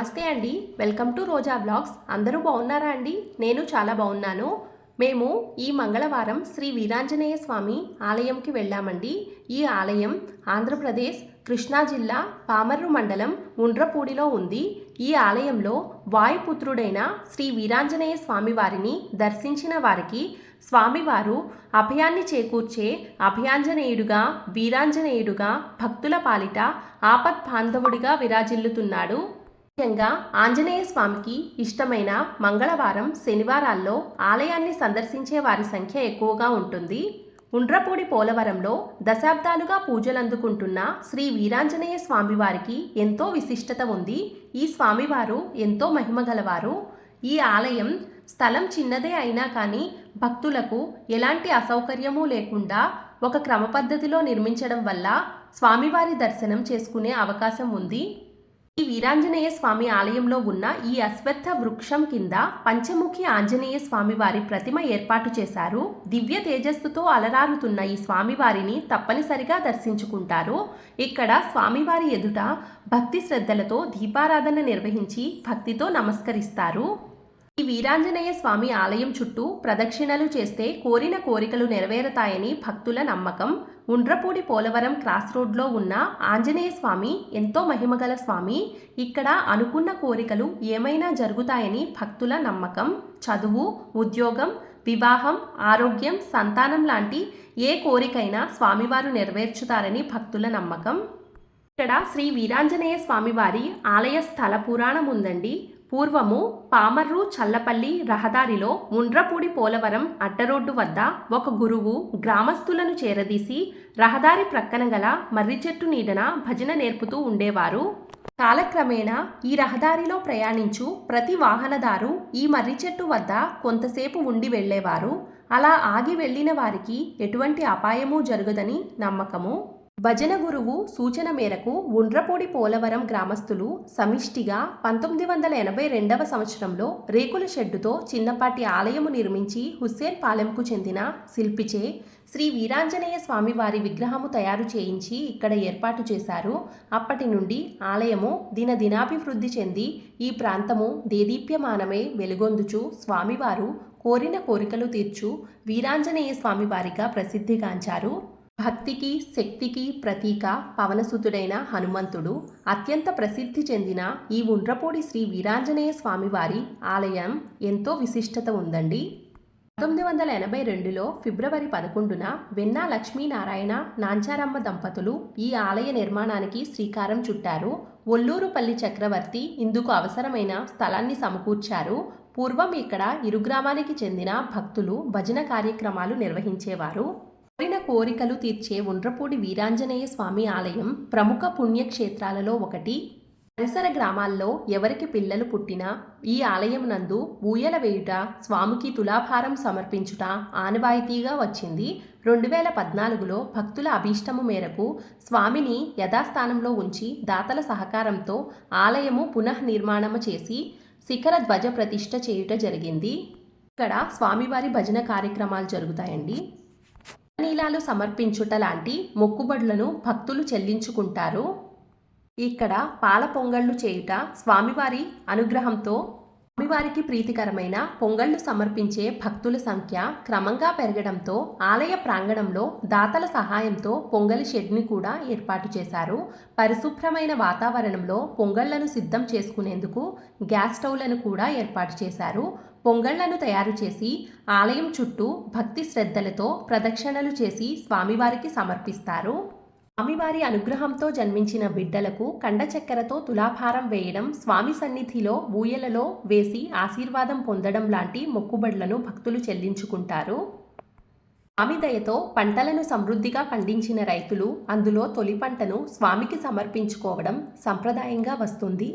నమస్తే అండి. Welcome to Roja blogs. అందరూ బాగున్నారా అండి? నేను చాలా బాగున్నాను. మేము ఈ మంగళవారం శ్రీ వీరాంజనేయ స్వామి ఆలయంకి వెళ్ళామండి. ఈ ఆలయం ఆంధ్రప్రదేశ్ కృష్ణా జిల్లా పామర్రు మండలం ఉండ్రపూడిలో ఉంది. ఈ ఆలయంలో వాయుపుత్రుడైన శ్రీ వీరాంజనేయ స్వామి వారిని దర్శించిన వారికి స్వామివారు అభయాన్ని చేకూర్చే అభయాంజనేయుడుగా వీరాంజనేయుడుగా భక్తుల పాలిట ఆపత్ బాంధవుడిగా విరాజిల్లుతున్నాడు. ముఖ్యంగా ఆంజనేయ స్వామికి ఇష్టమైన మంగళవారం శనివారాల్లో ఆలయాన్ని సందర్శించే వారి సంఖ్య ఎక్కువగా ఉంటుంది. ఉండ్రపూడి పోలవరంలో దశాబ్దాలుగా పూజలందుకుంటున్న శ్రీ వీరాంజనేయ స్వామివారికి ఎంతో విశిష్టత ఉంది. ఈ స్వామివారు ఎంతో మహిమగలవారు ఈ ఆలయం స్థలం చిన్నదే అయినా కానీ భక్తులకు ఎలాంటి అసౌకర్యము లేకుండా ఒక క్రమ పద్ధతిలో నిర్మించడం వల్ల స్వామివారి దర్శనం చేసుకునే అవకాశం ఉంది. ఈ వీరాంజనేయ స్వామి ఆలయంలో ఉన్న ఈ అశ్వత్థ వృక్షం కింద పంచముఖి ఆంజనేయ స్వామి వారి ప్రతిమ ఏర్పాటు చేశారు. దివ్య తేజస్సుతో అలరారుతున్న ఈ స్వామివారిని తప్పనిసరిగా దర్శించుకుంటారు. ఇక్కడ స్వామివారి ఎదుట భక్తి శ్రద్ధలతో దీపారాధన నిర్వహించి భక్తితో నమస్కరిస్తారు. ఈ వీరాంజనేయ స్వామి ఆలయం చుట్టూ ప్రదక్షిణలు చేస్తే కోరిన కోరికలు నెరవేరుతాయని భక్తుల నమ్మకం. ఉండ్రపూడి పోలవరం క్రాస్ రోడ్లో ఉన్న ఆంజనేయ స్వామి ఎంతో మహిమగల స్వామి. ఇక్కడ అనుకున్న కోరికలు ఏమైనా జరుగుతాయని భక్తుల నమ్మకం. చదువు ఉద్యోగం వివాహం ఆరోగ్యం సంతానం లాంటి ఏ కోరికైనా స్వామివారు నెరవేర్చుతారని భక్తుల నమ్మకం. ఇక్కడ శ్రీ వీరాంజనేయ స్వామివారి ఆలయ స్థల పురాణం ఉందండి. పూర్వము పామర్రు చల్లపల్లి రహదారిలో ముండ్రపూడి పోలవరం అడ్డరోడ్డు వద్ద ఒక గురువు గ్రామస్తులను చేరదీసి రహదారి ప్రక్కన గల మర్రి చెట్టు నీడన భజన నేర్పుతూ ఉండేవారు. కాలక్రమేణా ఈ రహదారిలో ప్రయాణించు ప్రతి వాహనదారు ఈ మర్రి చెట్టు వద్ద కొంతసేపు ఉండి వెళ్ళేవారు. అలా ఆగి వెళ్ళిన వారికి ఎటువంటి అపాయము జరగదని నమ్మకము. భజన గురువు సూచన మేరకు ఉండ్రపూడి పోలవరం గ్రామస్తులు సమిష్టిగా పంతొమ్మిది వందల ఎనభై రెండవ సంవత్సరంలో రేకుల షెడ్డుతో చిన్నపాటి ఆలయము నిర్మించి హుస్సేన్ పాలెంకు చెందిన శిల్పిచే శ్రీ వీరాంజనేయ స్వామివారి విగ్రహము తయారు చేయించి ఇక్కడ ఏర్పాటు చేశారు. అప్పటి నుండి ఆలయము దినదినాభివృద్ధి చెంది ఈ ప్రాంతము దేదీప్యమానమే వెలుగొందుచు స్వామివారు కోరిన కోరికలు తీర్చు వీరాంజనేయ స్వామివారిగా ప్రసిద్ధిగాంచారు భక్తికి శక్తికి ప్రతీక పవనసుతుడైన హనుమంతుడు అత్యంత ప్రసిద్ధి చెందిన ఈ ఉండ్రపూడి శ్రీ వీరాంజనేయ స్వామివారి ఆలయం ఎంతో విశిష్టత ఉందండి. పంతొమ్మిది వందల ఎనభై రెండులో ఫిబ్రవరి పదకొండున వెన్నా లక్ష్మీనారాయణ నాంచారమ్మ దంపతులు ఈ ఆలయ నిర్మాణానికి శ్రీకారం చుట్టారు. ఒల్లూరుపల్లి చక్రవర్తి ఇందుకు అవసరమైన స్థలాన్ని సమకూర్చారు. పూర్వం ఇక్కడ ఇరుగ్రామానికి చెందిన భక్తులు భజన కార్యక్రమాలు నిర్వహించేవారు. కోరిన కోరికలు తీర్చే ఉండ్రపూడి వీరాంజనేయ స్వామి ఆలయం ప్రముఖ పుణ్యక్షేత్రాలలో ఒకటి. పరిసర గ్రామాల్లో ఎవరికి పిల్లలు పుట్టినా ఈ ఆలయం నందు ఊయల వేయుట స్వామికి తులాభారం సమర్పించుట ఆనవాయితీగా వచ్చింది. రెండు వేల పద్నాలుగులో భక్తుల అభీష్టము మేరకు స్వామిని యథాస్థానంలో ఉంచి దాతల సహకారంతో ఆలయము పునఃనిర్మాణము చేసి శిఖర ధ్వజ ప్రతిష్ఠ చేయుట జరిగింది. ఇక్కడ స్వామివారి భజన కార్యక్రమాలు జరుగుతాయండి. నీలాలు సమర్పించుట లాంటి మొక్కుబడులను భక్తులు చెల్లించుకుంటారు. ఇక్కడ పాల పొంగళ్ళు చేయుట స్వామివారి అనుగ్రహంతో స్వామివారికి ప్రీతికరమైన పొంగళ్ళు సమర్పించే భక్తుల సంఖ్య క్రమంగా పెరగడంతో ఆలయ ప్రాంగణంలో దాతల సహాయంతో పొంగలి షెడ్ని కూడా ఏర్పాటు చేశారు. పరిశుభ్రమైన వాతావరణంలో పొంగళ్ళను సిద్ధం చేసుకునేందుకు గ్యాస్ స్టవ్లను కూడా ఏర్పాటు చేశారు. పొంగళ్ళను తయారు చేసి ఆలయం చుట్టూ భక్తి శ్రద్ధలతో ప్రదక్షిణలు చేసి స్వామివారికి సమర్పిస్తారు. స్వామివారి అనుగ్రహంతో జన్మించిన బిడ్డలకు కండచక్కెరతో తులాభారం వేయడం స్వామి సన్నిధిలో ఊయలలో వేసి ఆశీర్వాదం పొందడం లాంటి మొక్కుబడులను భక్తులు చెల్లించుకుంటారు. స్వామి దయతో పంటలను సమృద్ధిగా పండించిన రైతులు అందులో తొలి పంటను స్వామికి సమర్పించుకోవడం సంప్రదాయంగా వస్తుంది.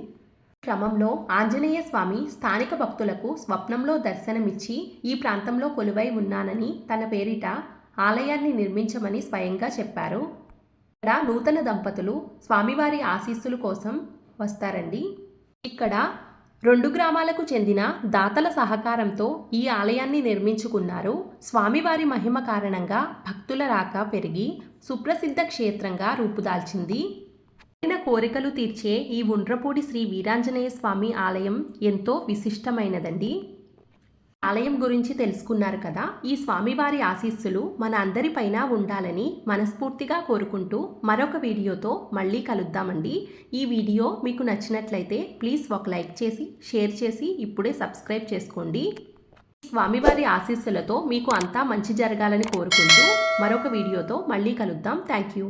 క్రమంలో ఆంజనేయ స్వామి స్థానిక భక్తులకు స్వప్నంలో దర్శనమిచ్చి ఈ ప్రాంతంలో కొలువై ఉన్నానని తన పేరిట ఆలయాన్ని నిర్మించమని స్వయంగా చెప్పారు. ఇక్కడ నూతన దంపతులు స్వామివారి ఆశీస్సుల కోసం వస్తారండి. ఇక్కడ రెండు గ్రామాలకు చెందిన దాతల సహకారంతో ఈ ఆలయాన్ని నిర్మించుకున్నారు. స్వామివారి మహిమ కారణంగా భక్తుల రాక పెరిగి సుప్రసిద్ధ క్షేత్రంగా రూపుదాల్చింది. కోరికలు తీర్చే ఈ ఉండ్రపూడి శ్రీ వీరాంజనేయ స్వామి ఆలయం ఎంతో విశిష్టమైనదండి. ఆలయం గురించి తెలుసుకున్నారు కదా. ఈ స్వామివారి ఆశీస్సులు మన అందరిపైన ఉండాలని మనస్ఫూర్తిగా కోరుకుంటూ మరొక వీడియోతో మళ్ళీ కలుద్దామండి. ఈ వీడియో మీకు నచ్చినట్లయితే ప్లీజ్ ఒక లైక్ చేసి షేర్ చేసి ఇప్పుడే సబ్స్క్రైబ్ చేసుకోండి. స్వామివారి ఆశీస్సులతో మీకు అంతా మంచి జరగాలని కోరుకుంటూ మరొక వీడియోతో మళ్ళీ కలుద్దాం. Thank you.